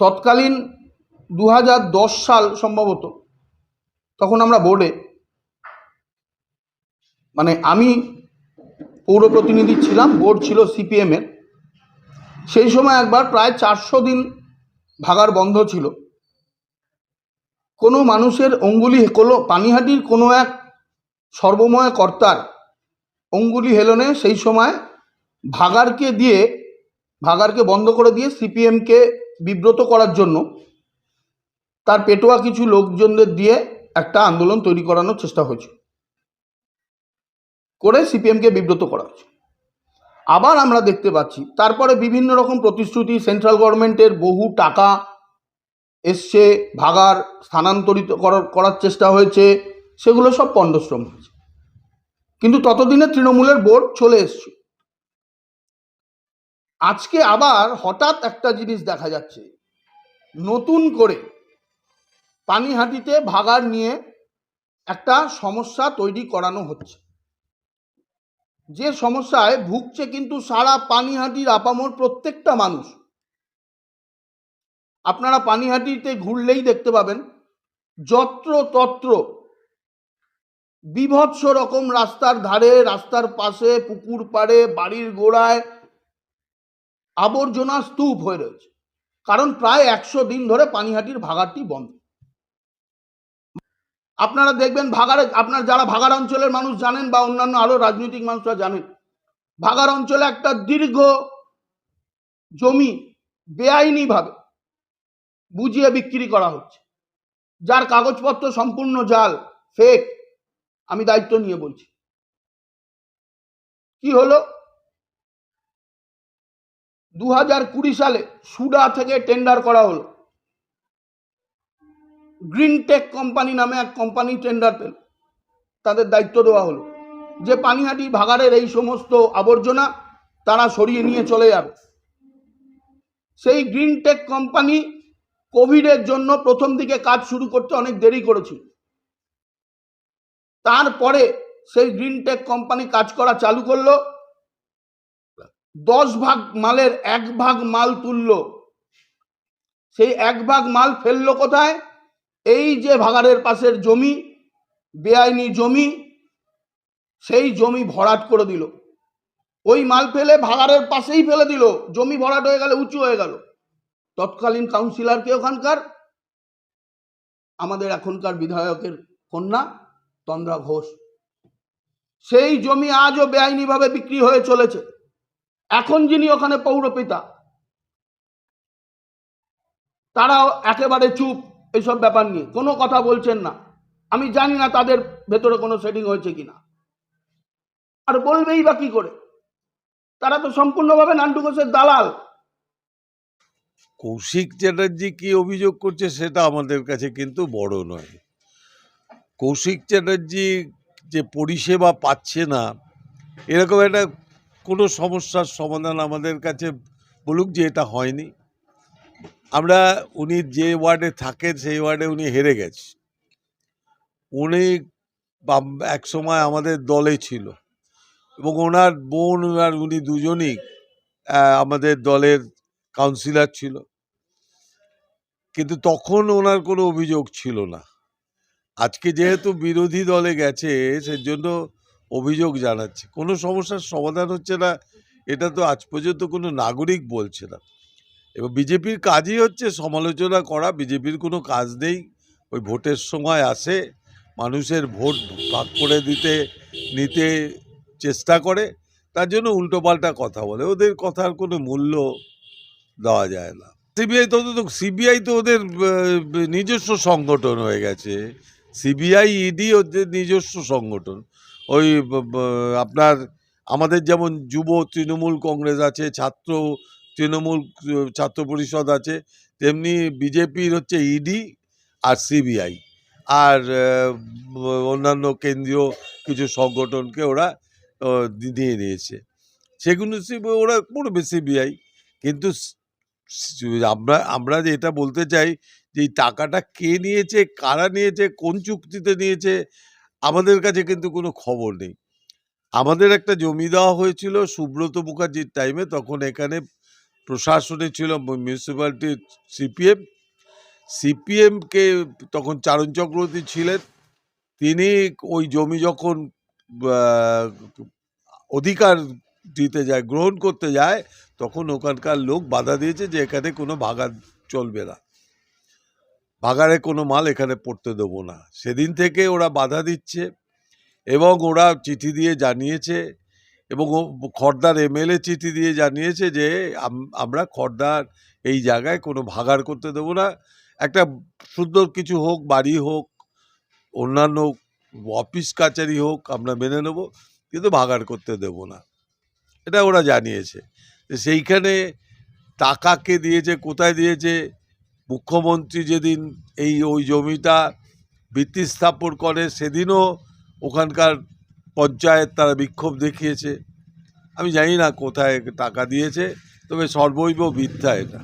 তৎকালীন দু হাজার দশ সাল সম্ভবত, তখন আমরা বোর্ডে মানে আমি পৌর প্রতিনিধি ছিলাম, বোর্ড ছিল সিপিএমের সেই সময় একবার প্রায় চারশো দিন ভাগার বন্ধ ছিল। কোনো মানুষের অঙ্গুলি, কোনো পানিহাটির কোনো এক সর্বময় কর্তার অঙ্গুলি হেলনে সেই সময় ভাগারকে দিয়ে, ভাগারকে বন্ধ করে দিয়ে সিপিএমকে বিব্রত করার জন্য তার পেটোয়া কিছু লোকজনদের দিয়ে একটা আন্দোলন তৈরি করানোর চেষ্টা হয়েছে। করে সিপিএমকে বিব্রত করা হয়েছে। আবার আমরা দেখতে পাচ্ছি, তারপরে বিভিন্ন রকম প্রতিশ্রুতি, সেন্ট্রাল গভর্নমেন্টের বহু টাকা এসছে, ভাগার স্থানান্তরিত করার চেষ্টা হয়েছে, সেগুলো সব পণ্ডশ্রম হয়েছে। কিন্তু ততদিনে তৃণমূলের বোর্ড চলে এসছে। আজকে আবার হঠাৎ একটা জিনিস দেখা যাচ্ছে। নতুন করে পানিহাটিতে ভাগার নিয়ে একটা সমস্যা তৈরি করানো হচ্ছে। যে সমস্যায় ভুগছে কিন্তু সারা পানিহাটির আপামর প্রত্যেকটা মানুষ। আপনারা পানিহাটিতে ঘুরলেই দেখতে পাবেন, যত্র তত্র বিভৎস রকম রাস্তার ধারে, রাস্তার পাশে, পুকুর পাড়ে, বাড়ির গোড়ায় আবর্জনা স্তূপ হয়ে রয়েছে। কারণ প্রায় একশো দিন ধরে পানিহাটির ভাগারটি বন্ধ। আপনারা দেখবেন ভাগারে আপনার যারা ভাগার অঞ্চলের মানুষ জানেন বা অন্যান্য আরও রাজনৈতিক মানুষরা জানেন ভাগার অঞ্চলে একটা দীর্ঘ জমি বেআইনিভাবে বুঝিয়ে বিক্রি করা হচ্ছে। যার কাগজপত্র সম্পূর্ণ জাল ফেক আমি দায়িত্ব নিয়ে বলছি। কি হলো? দু হাজার কুড়ি সালে সুডা থেকে টেন্ডার করা হলো। গ্রিন টেক কোম্পানি নামে এক কোম্পানি টেন্ডার পেল। তাদের দায়িত্ব দেওয়া হলো। যে পানিহাটি ভাগাড়ের এই সমস্ত আবর্জনা তারা সরিয়ে নিয়ে চলে যাবে। সেই গ্রিন টেক কোম্পানি কোভিডের জন্য প্রথম দিকে কাজ শুরু করতে অনেক দেরি করেছিল। তারপরে সেই গ্রিন টেক কোম্পানি কাজ করা চালু করল। দশ ভাগ মালের এক ভাগ মাল তুলল। সেই এক ভাগ মাল ফেলল কোথায়? এই যে ভাগাড়ের পাশের জমি, বেআইনি জমি, সেই জমি ভরাট করে দিল। ওই মাল ফেলে ভাগাড়ের পাশেই ফেলে দিল। জমি ভরাট হয়ে গেলে, উঁচু হয়ে গেল। তৎকালীন কাউন্সিলরকে ওখানকার? আমাদের এখনকার বিধায়কের কন্যা তন্দ্রা ঘোষ। সেই জমি আজও বেআইনিভাবে বিক্রি হয়ে চলেছে। এখন যিনি ওখানে পৌরপিতা, তারাও একেবারে চুপ এইসব ব্যাপার নিয়ে। কোনো কথা বলছেন না। আমি জানি না তাদের ভেতরে কোনো সেটিং হয়েছে কিনা। আর বলবেই বা কি করে? তারা তো সম্পূর্ণভাবে নান্টু ঘোষের দালাল। কৌশিক চ্যাটার্জি কি অভিযোগ করছে সেটা আমাদের কাছে কিন্তু বড় নয়। কৌশিক চ্যাটার্জি যে পরিষেবা পাচ্ছে না, এরকম একটা কোনো সমস্যার সমাধান আমাদের কাছে বলুক যে এটা হয়নি। আমরা উনি যে ওয়ার্ডে থাকেন, সেই ওয়ার্ডে উনি হেরে গেছে। উনি এক সময় আমাদের দলে ছিল এবং ওনার বোন, আর উনি দুজনই আমাদের দলের কাউন্সিলর ছিল। কিন্তু তখন ওনার কোনো অভিযোগ ছিল না। আজকে যেহেতু বিরোধী দলে গেছে, সেজন্য অভিযোগ জানাচ্ছে। কোনো সমস্যার সমাধান হচ্ছে না। এটা তো আজ পর্যন্ত কোনো নাগরিক বলছে না। এবং বিজেপির কাজই হচ্ছে সমালোচনা করা। বিজেপির কোনো কাজ নেই। ওই ভোটের সময় আসে, মানুষের ভোট ভাগ করে দিতে, নিতে চেষ্টা করে। তার জন্য উল্টোপাল্টা কথা বলে। ওদের কথার কোনো মূল্য দেওয়া যায় না। সিবিআই তো তো সিবিআই তো ওদের নিজস্ব সংগঠন হয়ে গেছে। সিবিআই, ইডি ওদের নিজস্ব সংগঠন। ওই আপনার আমাদের যেমন যুব তৃণমূল কংগ্রেস আছে, ছাত্র তৃণমূল ছাত্র পরিষদ আছে, তেমনি বিজেপির হচ্ছে ইডি আর সিবিআই। আর অন্যান্য কেন্দ্রীয় কিছু সংগঠনকে ওরা দিয়ে নিয়েছে সেগুলো ওরা পড়বে সিবিআই। কিন্তু আমরা আমরা যে এটা বলতে চাই যে টাকাটা কে নিয়েছে, কারা নিয়েছে, কোন চুক্তিতে নিয়েছে আমাদের কাছে কিন্তু কোনো খবর নেই। আমাদের একটা জমি দেওয়া হয়েছিল সুব্রত মুখার্জির টাইমে তখন এখানে প্রশাসনে ছিল মিউনিসিপ্যালিটি সিপিএম সিপিএমকে তখন চারণ চক্রবর্তী ছিলেন। তিনি ওই জমি যখন অধিকার দিতে যায়, গ্রহণ করতে যায়, তখন ওখানকার লোক বাধা দিয়েছে যে এখানে কোনো ভাগার চলবে না। ভাগারে কোনো মাল এখানে পড়তে দেবো না। সেদিন থেকে ওরা বাধা দিচ্ছে এবং ওরা চিঠি দিয়ে জানিয়েছে এবং খর্দার এমএলএ চিঠি দিয়ে জানিয়েছে যে, আম- আমরা খর্দার এই জায়গায় কোনো ভাগার করতে দেবো না। একটা সুন্দর কিছু হোক, বাড়ি হোক, অন্যান্য অফিস কাচারি হোক, আমরা মেনে নেব, কিন্তু ভাগার করতে দেব না। এটা ওরা জানিয়েছে। সেইখানে টাকা কে দিয়েছে, কোথায় দিয়েছে মুখ্যমন্ত্রী যেদিন এই, ওই জমিটা ভিত্তি স্থাপন করে, সেদিনও ওখানকার পঞ্চায়েত তারা বিক্ষোভ দেখিয়েছে। আমি জানি না কোথায় টাকা দিয়েছে, তবে সর্বৈব বিদ্যা এটা।